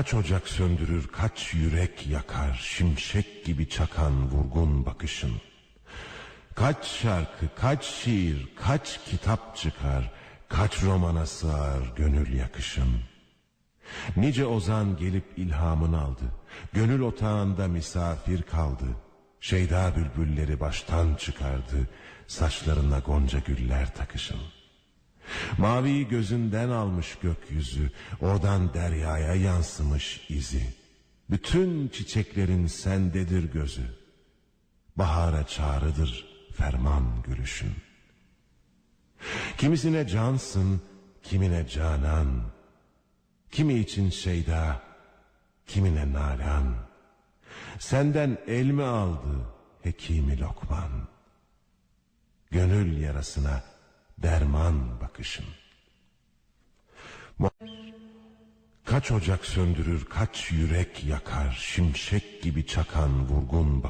Kaç ocak söndürür, kaç yürek yakar, şimşek gibi çakan vurgun bakışın. Kaç şarkı, kaç şiir, kaç kitap çıkar, kaç romana sığar gönül yakışın. Nice ozan gelip ilhamını aldı, gönül otağında misafir kaldı. Şeyda bülbülleri baştan çıkardı, saçlarına gonca güller takışın. Maviyi gözünden almış gökyüzü, oradan deryaya yansımış izi. Bütün çiçeklerin sendedir gözü. Bahara çağrıdır ferman gülüşün. Kimisine cansın, kimine canan. Kimi için şeyda, kimine nalan. Senden el mi aldı hekimi lokman? Gönül yarasına derman bakışın. Kaç ocak söndürür, kaç yürek yakar, şimşek gibi çakan vurgun bak.